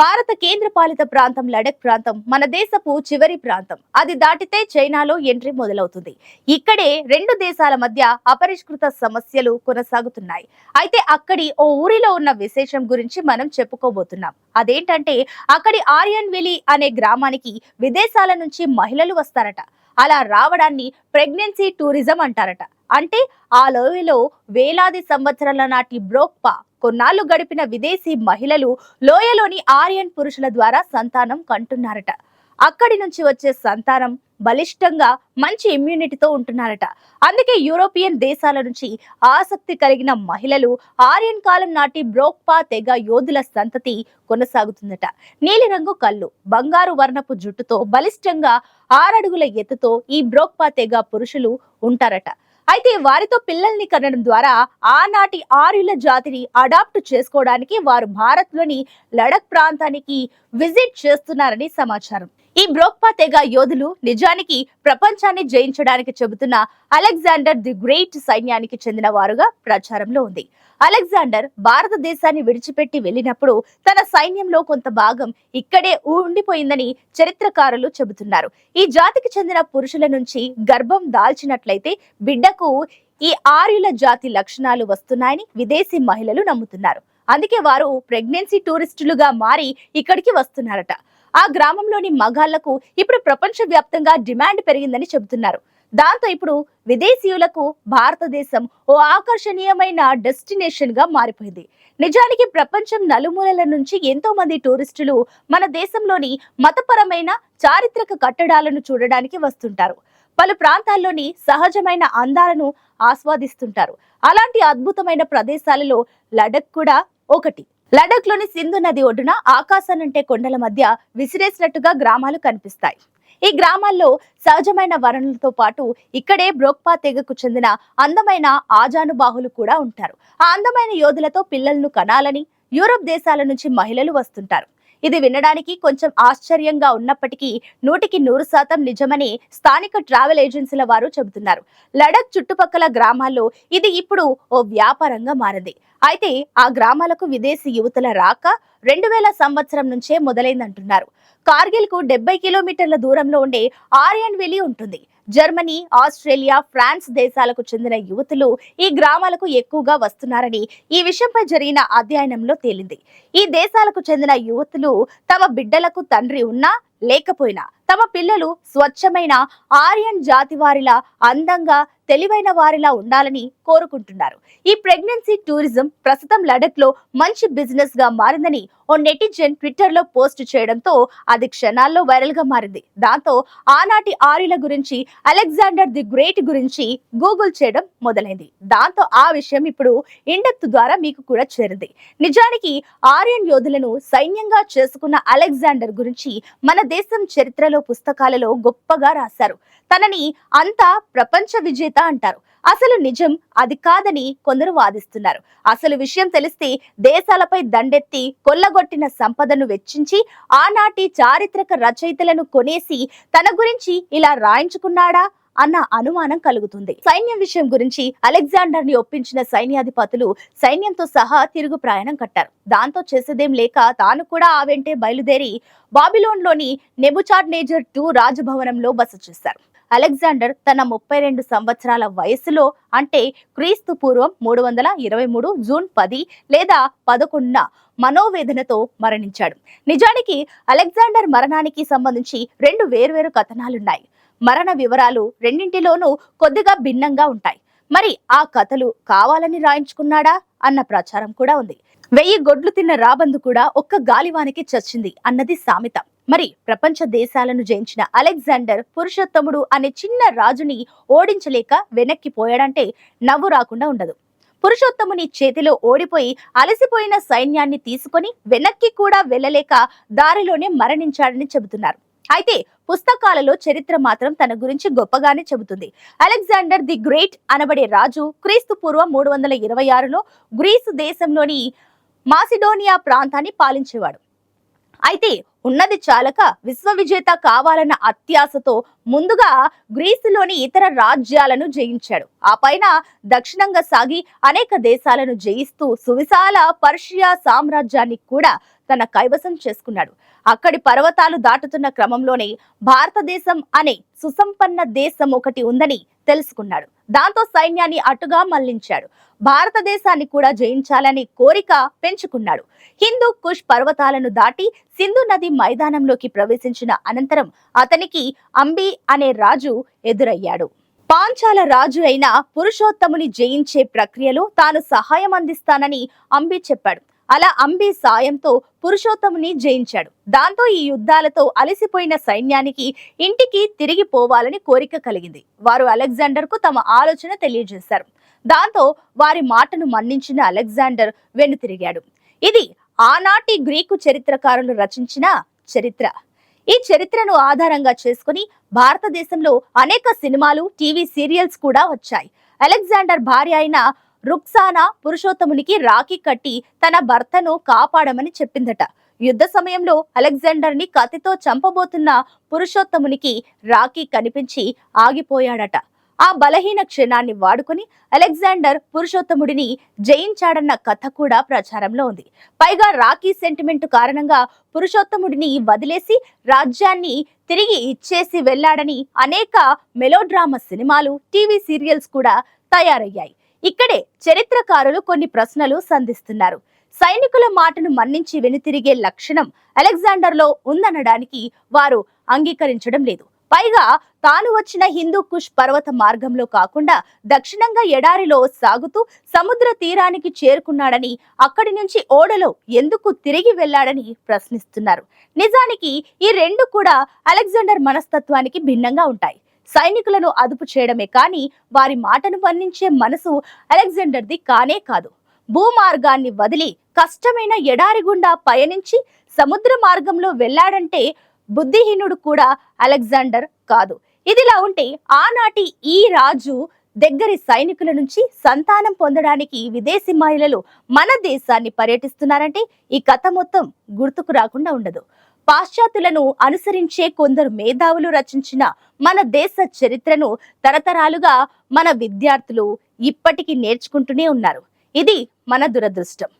భారత కేంద్ర పాలిత ప్రాంతం లడక్ ప్రాంతం మన దేశపు చివరి ప్రాంతం. అది దాటితే చైనాలో ఎంట్రీ మొదలవుతుంది. ఇక్కడే రెండు దేశాల మధ్య అపరిష్కృత సమస్యలు కొనసాగుతున్నాయి. అయితే అక్కడి ఓ ఊరిలో ఉన్న విశేషం గురించి మనం చెప్పుకోబోతున్నాం. అదేంటంటే అక్కడి ఆర్యన్విలి అనే గ్రామానికి విదేశాల నుంచి మహిళలు వస్తారట. అలా రావడాన్ని ప్రెగ్నెన్సీ టూరిజం అంటారట. అంటే ఆ లోయలో వేలాది సంవత్సరాల నాటి బ్రోక్పా కొన్నాళ్ళు గడిపిన విదేశీ మహిళలు లోయలోని ఆర్యన్ పురుషుల ద్వారా సంతానం కంటున్నారట. అక్కడి నుంచి వచ్చే సంతానం బలిష్టంగా మంచి ఇమ్యూనిటీతో ఉంటున్నారట. అందుకే యూరోపియన్ దేశాల నుంచి ఆసక్తి కలిగిన మహిళలు ఆర్యన్ కాలం నాటి బ్రోక్పా తెగ యోధుల సంతతి కొనసాగుతుందట. నీలిరంగు కళ్ళు బంగారు వర్ణపు జుట్టుతో బలిష్టంగా ఆరడుగుల ఎత్తుతో ఈ బ్రోక్పా తెగ పురుషులు ఉంటారట. అయితే వారితో పిల్లల్ని కనడం ద్వారా ఆనాటి ఆర్యుల జాతిని అడాప్ట్ చేసుకోవడానికి వారు భారత్లోని లడక్ ప్రాంతానికి విజిట్ చేస్తున్నారని సమాచారం. ఈ బ్రోక్పా తెగ యోధులు నిజానికి ప్రపంచాన్ని జయించడానికి చెబుతున్న అలెగ్జాండర్ ది గ్రేట్ సైన్యానికి చెందిన వారుగా ప్రచారంలో ఉంది. అలెగ్జాండర్ భారతదేశాన్ని విడిచిపెట్టి వెళ్ళినప్పుడు తన సైన్యంలో కొంత భాగం ఇక్కడే ఉండిపోయిందని చరిత్రకారులు చెబుతున్నారు. ఈ జాతికి చెందిన పురుషుల నుంచి గర్భం దాల్చినట్లయితే బిడ్డకు ఈ ఆర్యుల జాతి లక్షణాలు వస్తున్నాయని విదేశీ మహిళలు నమ్ముతున్నారు. అందుకే వారు ప్రెగ్నెన్సీ టూరిస్టులుగా మారి ఇక్కడికి వస్తున్నారట. ఆ గ్రామంలోని మగాళ్ళకు ఇప్పుడు ప్రపంచవ్యాప్తంగా డిమాండ్ పెరిగిందని చెబుతున్నారు. దాంతో ఇప్పుడు విదేశీయులకు భారతదేశం ఓ ఆకర్షణీయమైన డెస్టినేషన్గా మారిపోయింది. నిజానికి ప్రపంచం నలుమూలల నుంచి ఎంతో మంది టూరిస్టులు మన దేశంలోని మతపరమైన చారిత్రక కట్టడాలను చూడడానికి వస్తుంటారు. పలు ప్రాంతాల్లోని సహజమైన అందాలను ఆస్వాదిస్తుంటారు. అలాంటి అద్భుతమైన ప్రదేశాలలో లడక్ కూడా ఒకటి. లడఖ్లోని సింధు నది ఒడ్డున ఆకాశానంటే కొండల మధ్య విసిరేసినట్టుగా గ్రామాలు కనిపిస్తాయి. ఈ గ్రామాల్లో సహజమైన వనరులతో పాటు ఇక్కడే బ్రోక్పా తెగకు చెందిన అందమైన ఆజానుబాహులు కూడా ఉంటారు. ఆ అందమైన యోధులతో పిల్లలను కనాలని యూరప్ దేశాల నుంచి మహిళలు వస్తుంటారు. ఇది వినడానికి కొంచెం ఆశ్చర్యంగా ఉన్నప్పటికీ నూటికి నూరు శాతం నిజమని స్థానిక ట్రావెల్ ఏజెన్సీల వారు చెబుతున్నారు. లడక్ చుట్టుపక్కల గ్రామాల్లో ఇది ఇప్పుడు ఓ వ్యాపారంగా మారింది. అయితే ఆ గ్రామాలకు విదేశీ యువతుల రాక రెండు వేల సంవత్సరం నుంచే మొదలైందంటున్నారు. కార్గిల్కు డెబ్బై కిలోమీటర్ల దూరంలో ఉండే ఆర్యన్ వెలి ఉంటుంది. జర్మనీ ఆస్ట్రేలియా ఫ్రాన్స్ దేశాలకు చెందిన యువతులు ఈ గ్రామాలకు ఎక్కువగా వస్తున్నారని ఈ విషయంపై జరిగిన అధ్యయనంలో తేలింది. ఈ దేశాలకు చెందిన యువతులు తమ బిడ్డలకు తండ్రి ఉన్నా లేకపోయినా తమ పిల్లలు స్వచ్ఛమైన ఆర్యన్ జాతి వారిలా అందంగా తెలివైన వారిలా ఉండాలని కోరుకుంటున్నారు. ఈ ప్రెగ్నెన్సీ టూరిజం ప్రస్తుతం లడక్లో మంచి బిజినెస్గా మారిందని ఓ నెటిజన్ ట్విట్టర్లో పోస్ట్ చేయడంతో అది క్షణాల్లో వైరల్గా మారింది. దాంతో ఆనాటి ఆర్యుల గురించి అలెగ్జాండర్ ది గ్రేట్ గురించి గూగుల్ చేయడం మొదలైంది. దాంతో ఆ విషయం ఇప్పుడు ఇండెప్త్ ద్వారా మీకు కూడా చేరింది. నిజానికి ఆర్యన్ యోధులను సైన్యంగా చేసుకున్న అలెగ్జాండర్ గురించి మన దేశం చరిత్రలో పుస్తకాలలో గొప్పగా రాశారు. తనని అంతా ప్రపంచ విజేత అంటారు. అసలు నిజం అది కాదని కొందరు వాదిస్తున్నారు. అసలు విషయం తెలిస్తే దేశాలపై దండెత్తి కొల్లగొట్టిన సంపదను వెచ్చించి ఆనాటి చారిత్రక రచయితలను కొనేసి తన గురించి ఇలా రాయించుకున్నాడా అన్న అనుమానం కలుగుతుంది. సైన్యం విషయం గురించి అలెగ్జాండర్ని ఒప్పించిన సైన్యాధిపతులు సైన్యంతో సహా తిరుగు ప్రయాణం కట్టారు. దాంతో చేసేదేం లేక తాను కూడా ఆ వెంటే బయలుదేరి బాబిలోన్లోని నెబుచాడ్ నేజర్ టూ రాజభవనంలో బస చేశారు. అలెగ్జాండర్ తన ముప్పై రెండు సంవత్సరాల వయసులో అంటే క్రీస్తు పూర్వం మూడు వందల ఇరవై మూడు జూన్ పది లేదా పదకొండున మనోవేదనతో మరణించాడు. నిజానికి అలెగ్జాండర్ మరణానికి సంబంధించి రెండు వేర్వేరు కథనాలున్నాయి. మరణ వివరాలు రెండింటిలోనూ కొద్దిగా భిన్నంగా ఉంటాయి. మరి ఆ కథలు కావాలని రాయించుకున్నాడా? అన్న ప్రచారం కూడా ఉంది. వెయ్యి గొడ్లు తిన్న రాబందు కూడా ఒక్క గాలివానికి చచ్చింది అన్నది సామెత. మరి ప్రపంచ దేశాలను జయించిన అలెగ్జాండర్ పురుషోత్తముడు అనే చిన్న రాజుని ఓడించలేక వెనక్కి పోయాడంటే నవ్వు రాకుండా ఉండదు. పురుషోత్తముని చేతిలో ఓడిపోయి అలసిపోయిన సైన్యాన్ని తీసుకొని వెనక్కి కూడా వెళ్ళలేక దారిలోనే మరణించాడని చెబుతున్నారు. అయితే పుస్తకాలలో చరిత్ర మాత్రం తన గురించి గొప్పగానే చెబుతుంది. అలెగ్జాండర్ ది గ్రేట్ అనబడే రాజు క్రీస్తు పూర్వం మూడు వందల ఇరవై ఆరులో గ్రీసు దేశంలోని మాసిడోనియా ప్రాంతాన్ని పాలించేవాడు. అయితే ఉన్నది చాలక విశ్వవిజేత కావాలన్న అత్యాశతో ముందుగా గ్రీసులోని ఇతర రాజ్యాలను జయించాడు. ఆ పైన దక్షిణంగా సాగి అనేక దేశాలను జయిస్తూ సువిశాల పర్షియా సామ్రాజ్యాన్ని కూడా తన కైవసం చేసుకున్నాడు. అక్కడి పర్వతాలు దాటుతున్న క్రమంలోనే భారతదేశం అనే సుసంపన్న దేశం ఒకటి ఉందని తెలుసుకున్నాడు. దాంతో సైన్యాన్ని అటుగా మళ్ళించాడు. భారతదేశాన్ని కూడా జయించాలని కోరిక పెంచుకున్నాడు. హిందూ కుష్ పర్వతాలను దాటి సింధు నది మైదానంలోకి ప్రవేశించిన అనంతరం అతనికి అంబి అనే రాజు ఎదురయ్యాడు. పాంచాల రాజు అయిన పురుషోత్తముని జయించే ప్రక్రియలో తాను సహాయం అందిస్తానని అంబి చెప్పాడు. అలా అంబి సాయంతో పురుషోత్తముని జయించాడు. దాంతో ఈ యుద్ధాలతో అలసిపోయిన సైన్యానికి ఇంటికి తిరిగి పోవాలని కోరిక కలిగింది. వారు అలెగ్జాండర్కు తమ ఆలోచన తెలియజేశారు. దాంతో వారి మాటను మన్నించిన అలెగ్జాండర్ వెనుతిరిగాడు ఇది ఆనాటి గ్రీకు చరిత్రకారులు రచించిన చరిత్ర. ఈ చరిత్రను ఆధారంగా చేసుకుని భారతదేశంలో అనేక సినిమాలు టీవీ సీరియల్స్ కూడా వచ్చాయి. అలెగ్జాండర్ భార్య అయిన రుక్సానా పురుషోత్తమునికి రాఖీ కట్టి తన భర్తను కాపాడమని చెప్పిందట. యుద్ధ సమయంలో అలెగ్జాండర్ని కత్తితో చంపబోతున్న పురుషోత్తమునికి రాఖీ కనిపించి ఆగిపోయాడట. ఆ బలహీన క్షణాన్ని వాడుకొని అలెగ్జాండర్ పురుషోత్తముడిని జయించాడన్న కథ కూడా ప్రచారంలో ఉంది. పైగా రాఖీ సెంటిమెంట్ కారణంగా పురుషోత్తముడిని వదిలేసి రాజ్యాన్ని తిరిగి ఇచ్చేసి వెళ్ళాడని అనేక మెలోడ్రామా సినిమాలు టీవీ సీరియల్స్ కూడా తయారయ్యాయి. ఇక్కడే చరిత్రకారులు కొన్ని ప్రశ్నలు సంధిస్తున్నారు. సైనికుల మాటను మన్నించి వెనుతిరిగే లక్షణం అలెగ్జాండర్లో ఉందనడానికి వారు అంగీకరించడం లేదు. పైగా తాను వచ్చిన హిందూ కుష్ పర్వత మార్గంలో కాకుండా దక్షిణంగా ఎడారిలో సాగుతూ సముద్ర తీరానికి చేరుకున్నాడని అక్కడి నుంచి ఓడలో ఎందుకు తిరిగి వెళ్ళాడని ప్రశ్నిస్తున్నారు. నిజానికి ఈ రెండు కూడా అలెగ్జాండర్ మనస్తత్వానికి భిన్నంగా ఉంటాయి. సైనికులను అదుపు చేయడమే కానీ వారి మాటను వర్ణించే మనసు అలెగ్జాండర్ది కానే కాదు. భూమార్గాన్ని వదిలి కష్టమైన ఎడారి గుండా పయనించి సముద్ర మార్గంలో వెళ్ళాడంటే బుద్ధిహీనుడు కూడా అలెగ్జాండర్ కాదు. ఇదిలా ఉంటే ఆనాటి ఈ రాజు దగ్గరి సైనికుల నుంచి సంతానం పొందడానికి విదేశీ మహిళలు మన దేశాన్ని పర్యటిస్తున్నారంటే ఈ కథ మొత్తం గుర్తుకు రాకుండా ఉండదు. పాశ్చాత్యులను అనుసరించే కొందరు మేధావులు రచించిన మన దేశ చరిత్రను తరతరాలుగా మన విద్యార్థులు ఇప్పటికీ నేర్చుకుంటూనే ఉన్నారు. ఇది మన దురదృష్టం.